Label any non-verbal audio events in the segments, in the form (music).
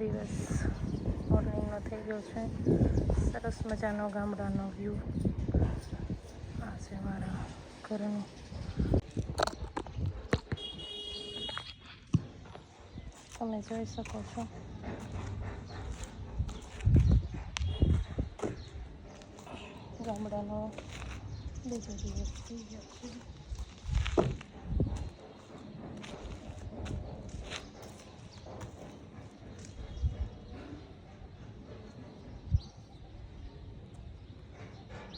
દિવસ મોર્નિંગનો થઈ ગયો છે. સરસ મજાનો ગામડાનો વ્યૂ આ છે મારા ઘરનું. તમે જોઈ શકો છો. ગામડાનો બીજો દિવસ થઈ ગયો છે.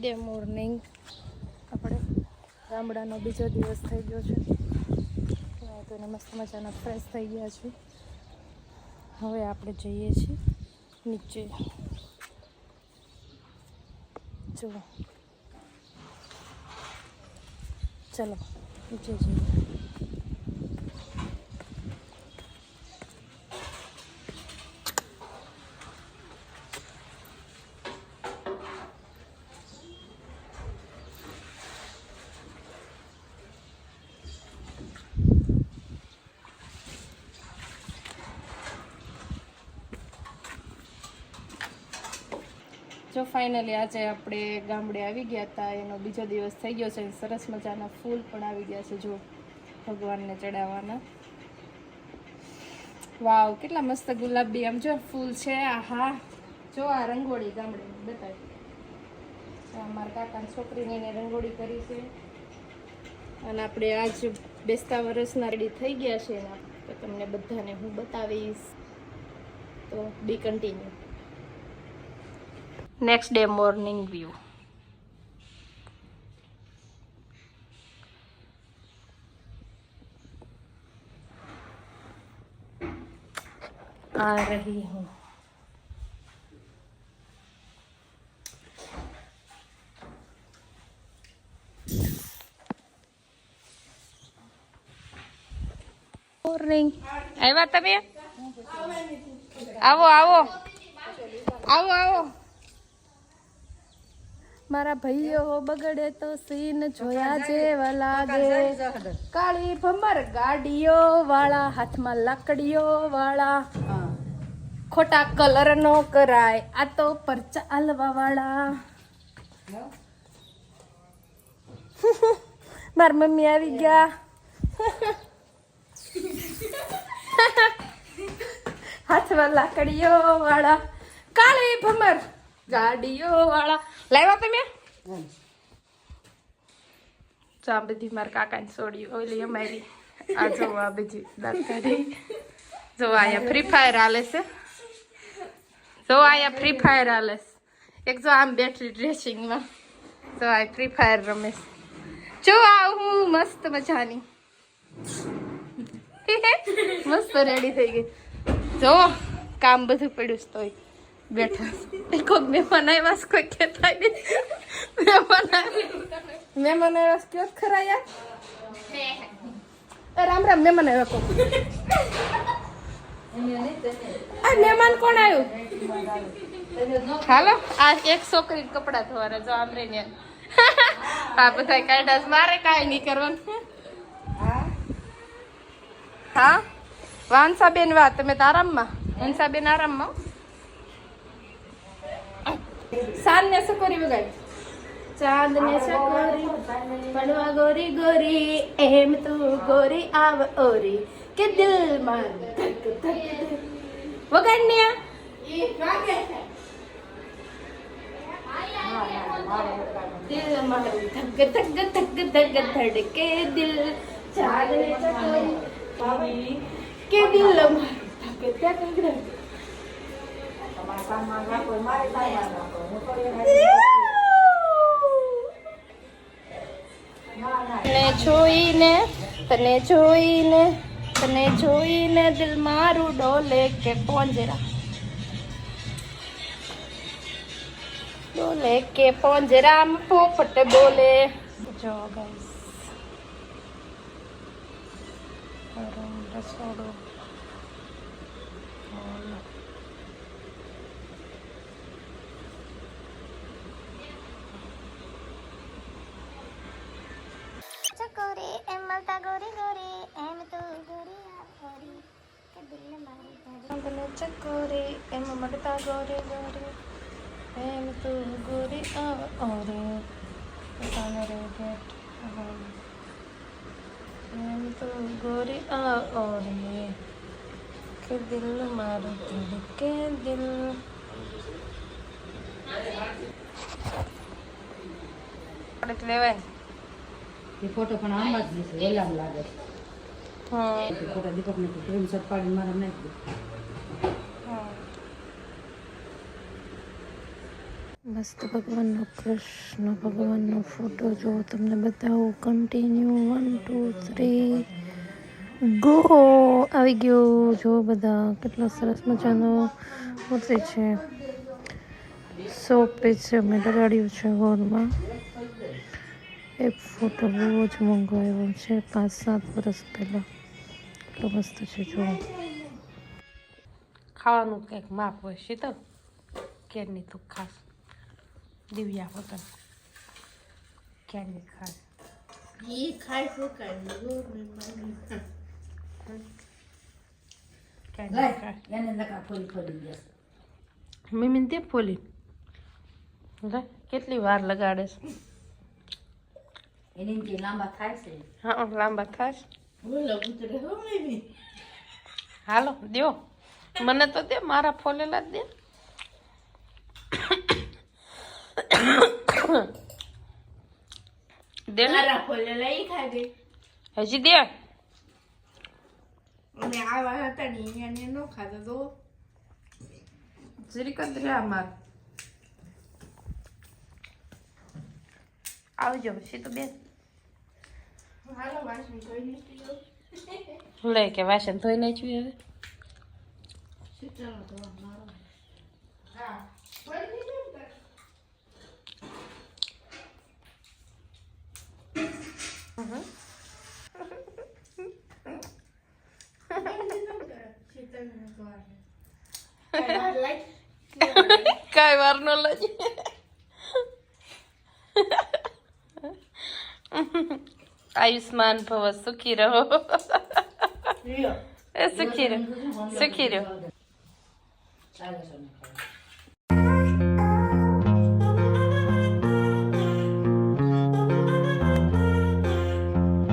નેક્સ્ટ ડે મોર્નિંગ આપણે ગામડાનો બીજો દિવસ થઈ ગયો છે. તો મસ્ત મજાના ફ્રેશ થઈ ગયા છે. હવે આપણે જઈએ છીએ નીચે. જુઓ ચલો, નીચે જઈએ. જો ફાઇનલી આજે આપણે ગામડે આવી ગયા હતા એનો બીજો દિવસ થઈ ગયો છે સરસ મજાના ફૂલ પણ આવી ગયા છે, જો ભગવાનને ચડાવવાના. વાવ, કેટલા મસ્ત ગુલાબી આમ જો ફૂલ છે, આહા. જો આ રંગોળી ગામડે, બતાવી. અમારા કાકાની છોકરીને એને રંગોળી કરી છે. અને આપણે આજ બેસતા વર્ષના રેડી થઈ ગયા છે એના તો તમને બધાને હું બતાવીશ. તો be continue next day morning view आ रही हूँ મોર્નિંગ આવ્યા તમે આવો આવો આવો આવો મારા ભાઈઓ બગડે તો સીન જોયા જેવા લાગે. કાળી ભમર ગાડીઓ વાળા હાથમાં લાકડીઓ વાળા. ખોટા કલર નો કરાય. આ તો પરચા આલવા વાળા. (laughs) માર મમ્મી આવી ગયા. (laughs) હાથમાં લાકડીઓ વાળા. કાળી ભમર. ગાડીઓ વાળા લાવ્યા તમે? તો આ બધી મારા કાકાની સોડી ઓલી અમારી. આ જો આ બધી દાંત જો અહીંયા ફ્રી ફાયર હાલે છે. જો અહીંયા ફ્રી ફાયર હાલે છે. એક જો આમ બેટરી ડ્રેસિંગમાં જો આ ફ્રી ફાયર રમે છે. જો આ હું મસ્ત મજાની. (laughs) મસ્ત રેડી થઈ ગઈ. જો કામ બધું પડ્યું તોય. બેઠા. કોઈક મહેમાન આવ્યા કોઈ કહેતા નહીં. મહેમાન મહેમાન આવ્યા કયો ખરા યાર રામ રામ, મહેમાન આવ્યા કોક. આ મહેમાન કોણ આવ્યું? હાલો, આ એક છોકરી કપડા ધોવાના, જો આમ ને આ બધા કાઢ્યા છે. મારે કાંઈ નહીં કરવાનું. હા? વાંસાબેન વાત, તમે તો આરામમાં? વાંસાબેન આરામમાં? સાન ને સકોરી વગાડી ચાંદ ને સકોરી પડવા ગોરી ગોરી એમ તું ગોરી આવ ઓરી, કે દિલમાં ધક ધક વગાડ ને. દિલ મારું ધક ધક ધક ધક ધડકે દિલ ચાંદ ને કે દિલ મારું ધક ધક ધક તને જોઈને તને જોઈને તને જોઈને દિલ મારું ડોલે કે પોંજરા ડોલે કે પોંજરામાં પોપટ બોલે. જો ગાઈસ રસોડું. એમ મળતા ગોરી ગોરી એમ તો ગોરી આ ગોરી કે દિલ મારી તારી તને ચકોરી એમ મળતા ગોરી ગોરી એમ તું ગોરી ઓરે પોતાનો રે ગેટ એમ તું ગોરી ઓરે કે દિલ મારું ધડકે દિલ આપણે લેવાય એ ફોટો પણ આમાં જ દીધો એલામ લાગે હા. ફોટા ફોટો દીપકને ક્રીમ શર્ટ પાડીને મારે નાખી મસ્ત ભગવાનનો કૃષ્ણ ભગવાનનો ફોટો જો તમને બતાવું. Continue one two three go આવી ગયો જો બધા. કેટલા સરસ મજાનો મૂર્તિ છે. સો છે અમે લગાડ્યું છે હોલમાં એ ફોટો બહુ જ મોંઘો આવ્યો છે. પાંચ સાત વર્ષ પહેલાં. એટલો મસ્ત છે જો ખાવાનું કંઈક માપ હોય શીતલ કેરની તું ખાસ. દિવ્યા હોટલ કેરની ખાસ. ઈ ખાય શું ફોલી ફોલી તે ફોલી. કેટલી વાર લગાડે છે? એની લાંબા થાય છે હા લાંબા થાય હાલો દ્યો મને તો દે મારા ફોલેલા જ દે દે ને તારા ફોલે લઈ હજી દે અને આવા હતા ને અહીંયા નો ખાધો તો જરીક જ રે માર આવજો તો બેન લે કે વાસણ ધોઈ નાખ્યું હવે સીતાનો ધોવા મારો હા ધોઈ લીધું ને તારે? ધોઈ લીધું ને તારે? સીતાનો ધોવા. કાંઈ વાર લાગી? કાંઈ વાર ન લાગે Aí esse mano para o Sukiro. é Sukiro. É Sukiro.